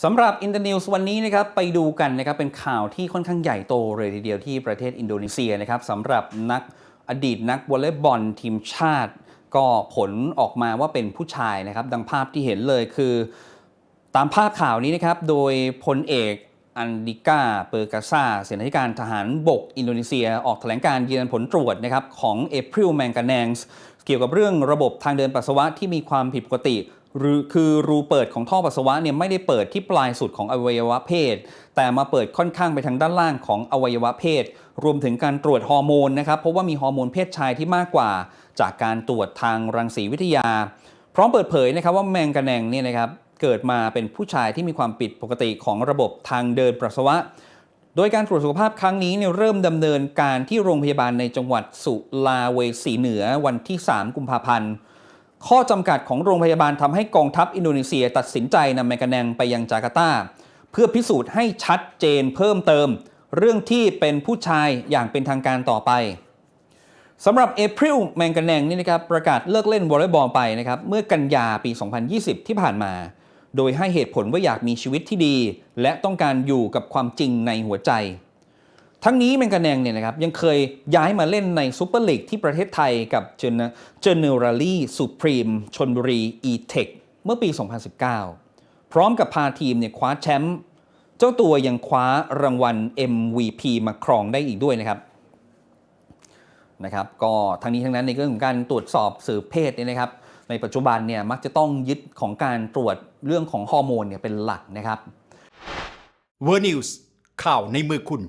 สำหรับอินเตอร์นิวส์วันนี้นะครับไปดูกันนะครับเป็นข่าวที่ค่อนข้างใหญ่โตเลยทีเดียวที่ประเทศอินโดนีเซียนะครับสำหรับนักอดีตนักวอลเลย์บอลทีมชาติ ก็ผลออกมาว่าเป็นผู้ชายนะครับ ดังภาพที่เห็นเลยคือ ตามภาพข่าวนี้นะครับ โดยพลเอกอันดิกาเปอร์กาซาเสนาธิการทหารบกอินโดนีเซีย ออกแถลงการยืนยันผลตรวจนะครับของเอพริลแมงกาแนงส์เกี่ยวกับเรื่องระบบทางเดินปัสสาวะที่มีความผิดปกติ หรือคือรูเปิดของท่อปัสสาวะเนี่ยไม่ได้เปิดที่ปลายสุดของอวัยวะเพศ แต่มาเปิดค่อนข้างไปทางด้านล่างของอวัยวะเพศ รวมถึงการตรวจฮอร์โมนนะครับเพราะว่ามีฮอร์โมนเพศชายที่มากกว่า จากการตรวจทางรังสีวิทยา พร้อมเปิดเผยนะครับว่าแมงกะแนงเนี่ยนะครับเกิดมาเป็นผู้ชายที่มีความผิดปกติของระบบทางเดินปัสสาวะ โดยการตรวจสุขภาพครั้งนี้เนี่ยเริ่มดำเนินการที่โรงพยาบาลในจังหวัดสุลาเวสีเหนือวันที่ 3 กุมภาพันธ์ ข้อจำกัดของโรงพยาบาลทำให้กองทัพอินโดนีเซีย ตัดสินใจนำแมงกะแนงไปยังจาการ์ตา เพื่อพิสูจน์ให้ชัดเจนเพิ่มเติม เรื่องที่เป็นผู้ชายอย่างเป็นทางการต่อไปสำหรับเอพริลแมงกะแนงนี่นะครับประกาศเลิกเล่นวอลเลย์บอลไปนะครับเมื่อกันยาปี 2020 ที่ผ่านมา โดยให้เหตุผลว่าอยากมีชีวิตที่ดี และต้องการอยู่กับความจริงในหัวใจ ทั้งนี้แมงกะแนงเนี่ยนะครับยังเคยย้ายมาเล่นในซูเปอร์ลีกที่ประเทศไทยกับเจเนเจเนอราลีสุพรีมชนบุรีอีเทคเมื่อปี 2019 พร้อมกับพาทีมเนี่ยคว้าแชมป์เจ้าตัวยังคว้ารางวัล MVP มาครองได้อีกด้วยนะครับนะครับก็ทั้งนี้ทั้งนั้นในเรื่องของการตรวจสอบสืบเพศเนี่ยนะครับ ในปัจจุบันเนี่ยมักจะต้องยึดของการตรวจเรื่องของฮอร์โมนเนี่ยเป็นหลักนะครับเวอร์นิวส์ข่าวในมือคุณ